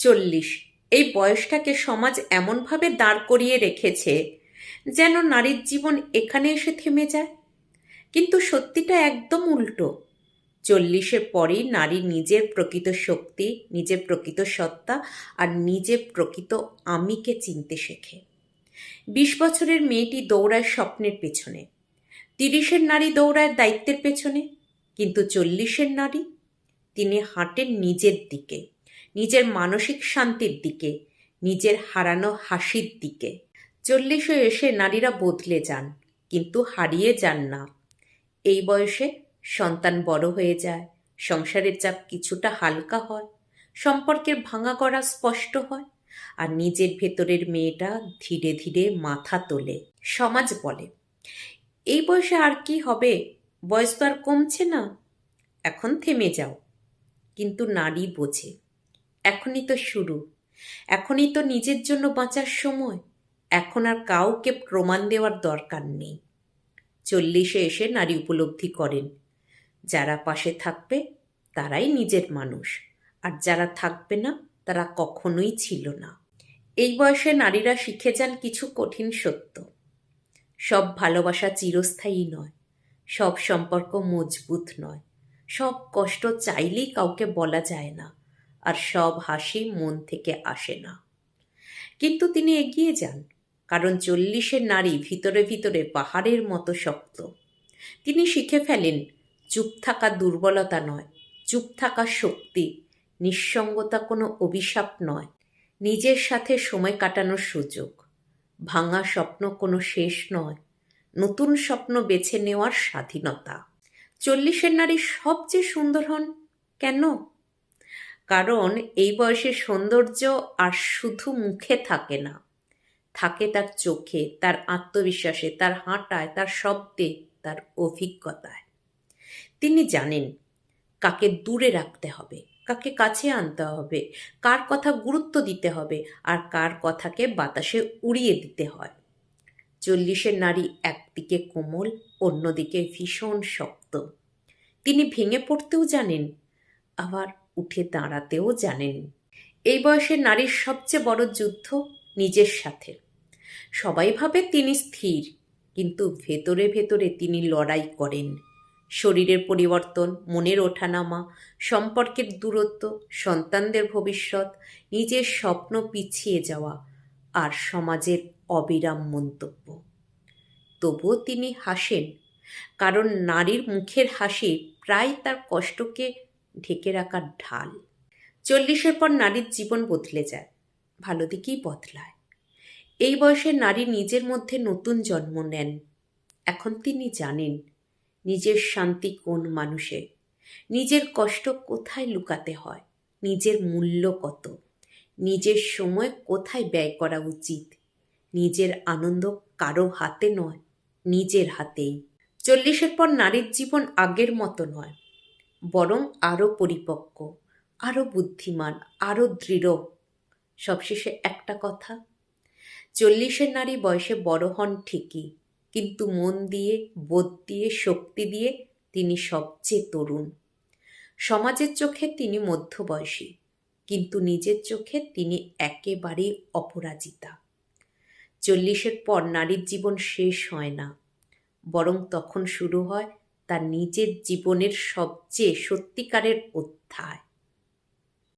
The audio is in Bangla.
চল্লিশ। এই বয়সটাকে সমাজ এমনভাবে দাঁড় করিয়ে রেখেছে যেন নারীর জীবন এখানে এসে থেমে যায়। কিন্তু সত্যিটা একদম উল্টো। চল্লিশের পরেই নারী নিজের প্রকৃত শক্তি, নিজের প্রকৃত সত্তা আর নিজের প্রকৃত আমিকে চিনতে শেখে। বিশ বছরের মেয়েটি দৌড়ায় স্বপ্নের পেছনে। তিরিশের নারী দৌড়ায় দায়িত্বের পেছনে। কিন্তু চল্লিশের নারী, তিনি হাঁটেন নিজের দিকে। নিজের মানসিক শান্তির দিকে, নিজের হারানো হাসির দিকে। চল্লিশে এসে নারীরা বদলে যান, কিন্তু হারিয়ে যান না। এই বয়সে সন্তান বড় হয়ে যায়, সংসারের চাপ কিছুটা হালকা হয়, সম্পর্কের ভাঙা করা স্পষ্ট হয়, আর নিজের ভেতরের মেয়েটা ধীরে ধীরে মাথা তোলে, সমাজ বলে। এই বয়সে আর কি হবে? বয়স তো আর কমছে না। এখন থেমে যাও। কিন্তু নারী বোঝে। এখনই তো শুরু। এখনই তো নিজের জন্য বাঁচার সময়। এখন আর কাউকে প্রমাণ দেওয়ার দরকার নেই। চল্লিশে এসে নারী উপলব্ধি করেন। যারা পাশে থাকবে, তারাই নিজের মানুষ। আর যারা থাকবে না, তারা কখনোই ছিল না। এই বয়সে নারীরা শিখে যান কিছু কঠিন সত্য। সব ভালোবাসা চিরস্থায়ী নয়। সব সম্পর্ক মজবুত নয়। সব কষ্ট চাইলেই কাউকে বলা যায় না। আর সব হাসি মন থেকে আসে না। কিন্তু তিনি এগিয়ে যান, কারণ চল্লিশের নারী ভিতরে ভিতরে পাহাড়ের মতো শক্ত। তিনি শিখে ফেলেন, চুপ থাকা দুর্বলতা নয়, চুপ থাকা শক্তি, নিঃসঙ্গতা কোনো অভিশাপ নয়, নিজের সাথে সময় কাটানোর সুযোগ। ভাঙা স্বপ্ন কোনো শেষ নয়, নতুন স্বপ্ন বেছে নেওয়ার স্বাধীনতা। চল্লিশের নারী সবচেয়ে সুন্দর হন? কেন? কারণ এই বয়সে সৌন্দর্য আর শুধু মুখে থাকে না। থাকে তার চোখে, তার আত্মবিশ্বাসে, তার হাঁটায়, তার শব্দে, তার অভিজ্ঞতায়। তিনি জানেন কাকে দূরে রাখতে হবে, কাকে কাছে আনতে হবে, কার কথা গুরুত্ব দিতে হবে আর কার কথাকে বাতাসে উড়িয়ে দিতে হয়। চল্লিশের নারী একদিকে কোমল, অন্যদিকে ভীষণ শক্ত। তিনি ভেঙে পড়তেও জানেন, আবার উঠে দাঁড়াতেও জানেন এই বয়সে নারীর সবচেয়ে বড় যুদ্ধ নিজের সাথে। সবাই ভাবে তিনি স্থির, কিন্তু ভেতরে ভেতরে তিনি লড়াই করেন। শরীরের পরিবর্তন, মনের ওঠানামা, সম্পর্কের দূরত্ব, সন্তানদের ভবিষ্যৎ, নিজের স্বপ্ন পিছিয়ে যাওয়া আর সমাজের অবিরাম মন্তব্য। তবুও তিনি হাসেন, কারণ নারীর মুখের হাসি প্রায় তার কষ্টকে ঢেকে রাখার ঢাল। চল্লিশের পর নারীর জীবন বদলে যায়, ভালো দিকেই বদলায়। এই বয়সে নারী নিজের মধ্যে নতুন জন্ম নেন। এখন তিনি জানেন, নিজের শান্তি কোন মানুষে, নিজের কষ্ট কোথায় লুকাতে হয়, নিজের মূল্য কত, নিজের সময় কোথায় ব্যয় করা উচিত, নিজের আনন্দ কারও হাতে নয়, নিজের হাতেই। চল্লিশের পর নারীর জীবন আগের মতো নয় বরং আরও পরিপক্ক আরও বুদ্ধিমান আরও দৃঢ়। সবশেষে একটা কথা, চল্লিশের নারী বয়সে বড় হন ঠিকই, কিন্তু মন দিয়ে, বোধ দিয়ে, শক্তি দিয়ে তিনি সবচেয়ে তরুণ। সমাজের চোখে তিনি মধ্যবয়সী, কিন্তু নিজের চোখে তিনি একেবারেই অপরাজিতা। চল্লিশের পর নারীর জীবন শেষ হয় না, বরং তখন শুরু হয় তার নিজের জীবনের সবচেয়ে সত্যিকারের অধ্যায়।